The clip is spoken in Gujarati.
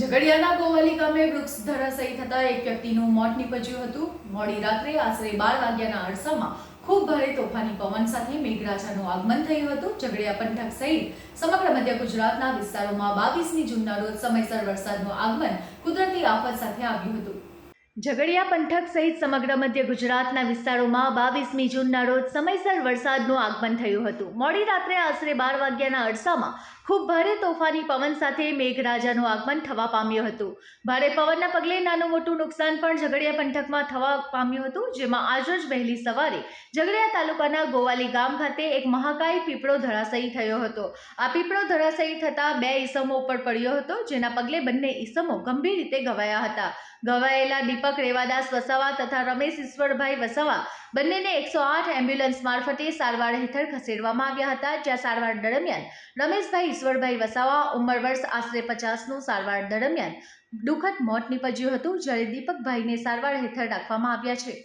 ઝઘડિયાના કોવાલી ગામે વૃક્ષ ધરાશયી થતા એક વ્યક્તિનું મોત નીપજ્યું હતું. મોડી રાત્રે આશરે બાર વાગ્યાના અરસામાં ખૂબ ભારે તોફાની પવન સાથે મેઘરાજાનું આગમન થયું હતું. ઝઘડિયા પંથક સહિત સમગ્ર મધ્ય ગુજરાતના વિસ્તારોમાં બાવીસમી જૂનના રોજ સમયસર વરસાદનું આગમન કુદરતી આફત સાથે આવ્યું હતું. ઝઘડિયા પંથક સહિત સમગ્ર મધ્ય ગુજરાતના વિસ્તારોમાં બાવીસમી જૂનના રોજ સમયસર વરસાદનું આગમન થયું હતું. મોડી રાત્રે આશરે બાર વાગ્યાના અરસામાં ખૂબ ભારે તોફાની પવન સાથે મેઘરાજાનું આગમન થવા પામ્યું હતું. ભારે પવનના પગલે નાનું મોટું નુકસાન પણ ઝઘડિયા પંથકમાં થવા પામ્યું હતું, જેમાં આજરોજ વહેલી સવારે ઝઘડિયા તાલુકાના ગોવાલી ગામ ખાતે એક મહાકાય પીપળો ધરાશયી થયો હતો. આ પીપળો ધરાશયી થતાં બે ઈસમો ઉપર પડ્યો હતો, જેના પગલે બંને ઈસમો ગંભીર રીતે ઘવાયા હતા. ઘવાયેલા દીપક રેવાદાસ વસાવા તથા રમેશ ઈશ્વરભાઈ વસાવા બંનેને એકસો આઠ એમ્બ્યુલન્સ મારફતે સારવાર હેઠળ ખસેડવામાં આવ્યા હતા, જ્યાં સારવાર દરમિયાન રમેશભાઈ ઈશ્વરભાઈ વસાવા ઉંમર વર્ષ આશરે પચાસનું સારવાર દરમિયાન દુઃખદ મોત નીપજ્યું હતું, જ્યારે દીપકભાઈને સારવાર હેઠળ રાખવામાં આવ્યા છે.